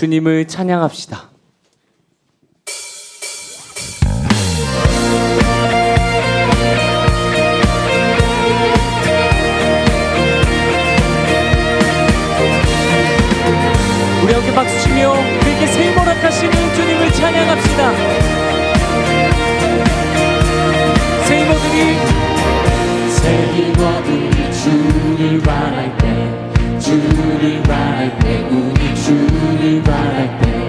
주님을 찬양합시다. 우리 함께 박수 치며 그에게 새 허락하시는 주님을 찬양합시다. 새 힘어들이 주를 바랄 때 주를 바랄 때 우리 주를 바랄 때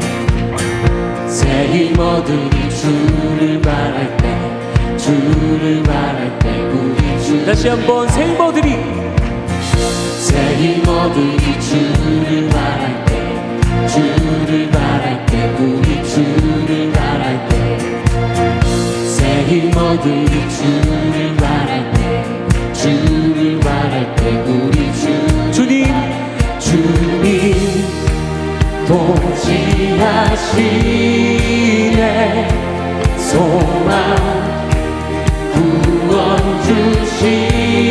새 힘어들이 주를 바랄 때 주를 바랄 때 우리 주 다시 한번 새 힘들이 새 힘어들이 주를 바랄 때 주를 바랄 때 우리 주를 바랄 때새 힘어들이 주를 바랄 때 주를 바랄 때 우리 주 주님. 주님 동지하시네. 소망 구원 주시는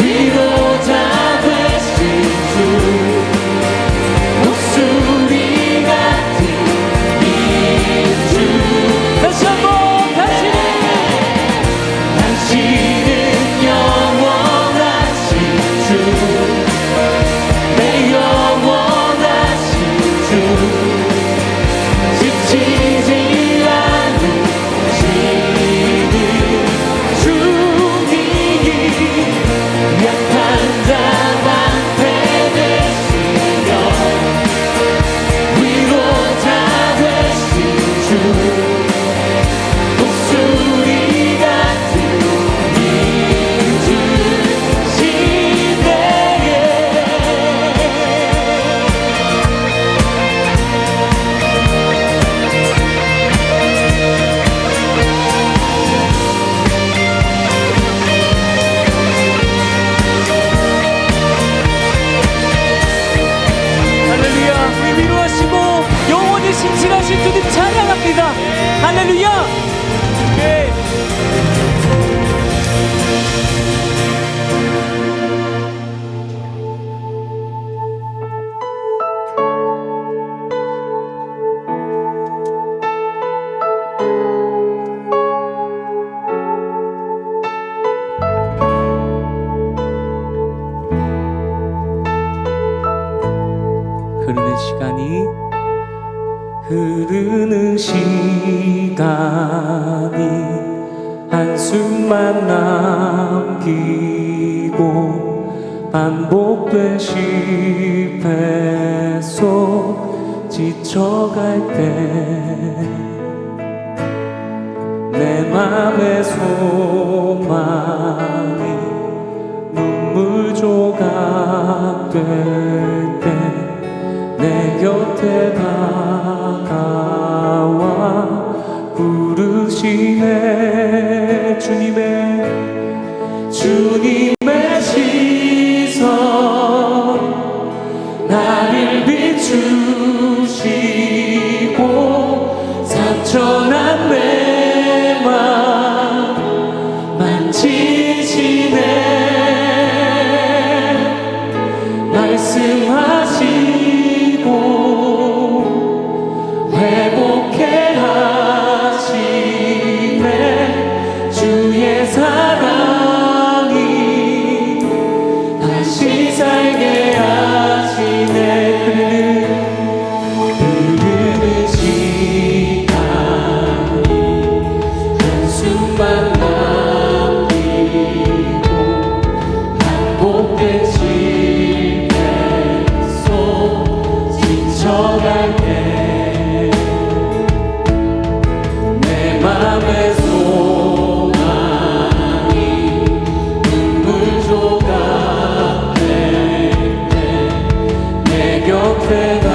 Rio. you. الرائدة هللويا 기다니 한숨만 남기고 반복된 실패 속 지쳐갈 때 내 맘의 소망이 눈물 조각 될때 내 곁에 다 주님의 주님의 Sede.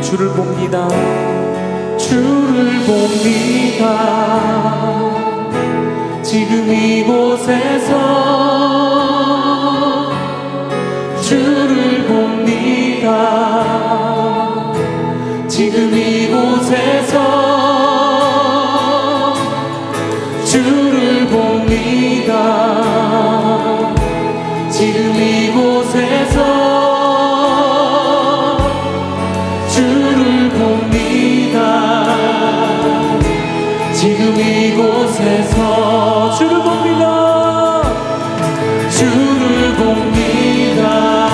주를 봅니다. 주를 봅니다. 지금 이곳에서 주를 봅니다. 지금 이곳에서 곳에서 주를 봅니다. 주를 봅니다.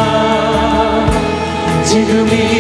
지금이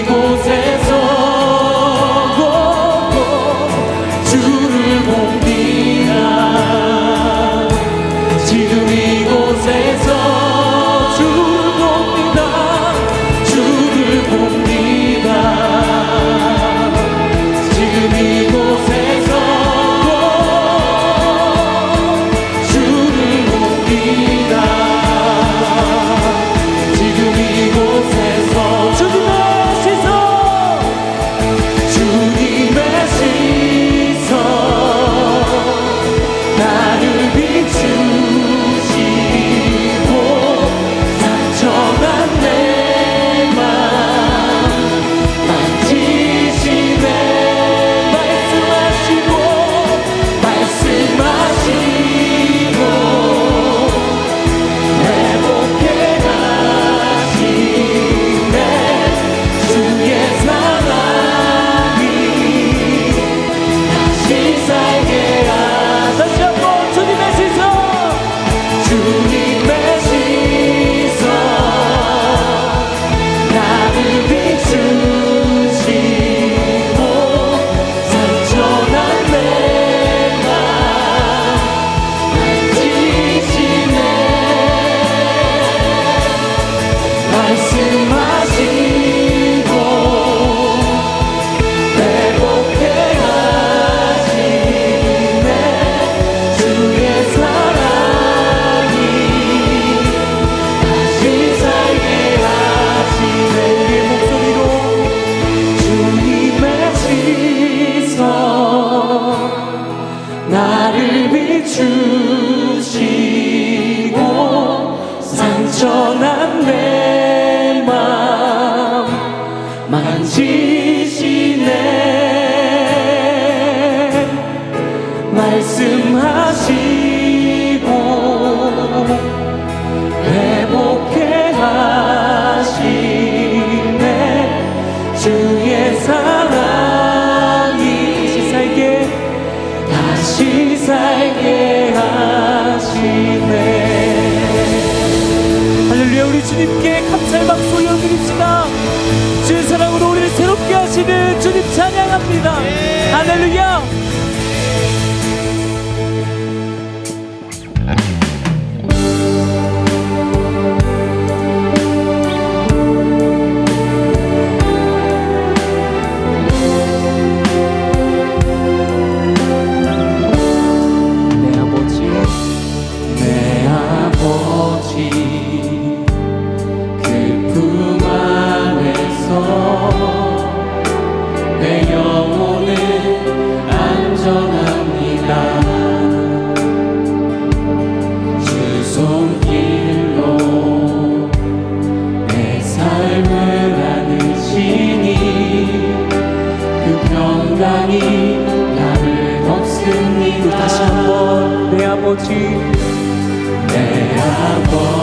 만지시네. 말씀하 네, 주님 찬양합니다. ti. É a voz.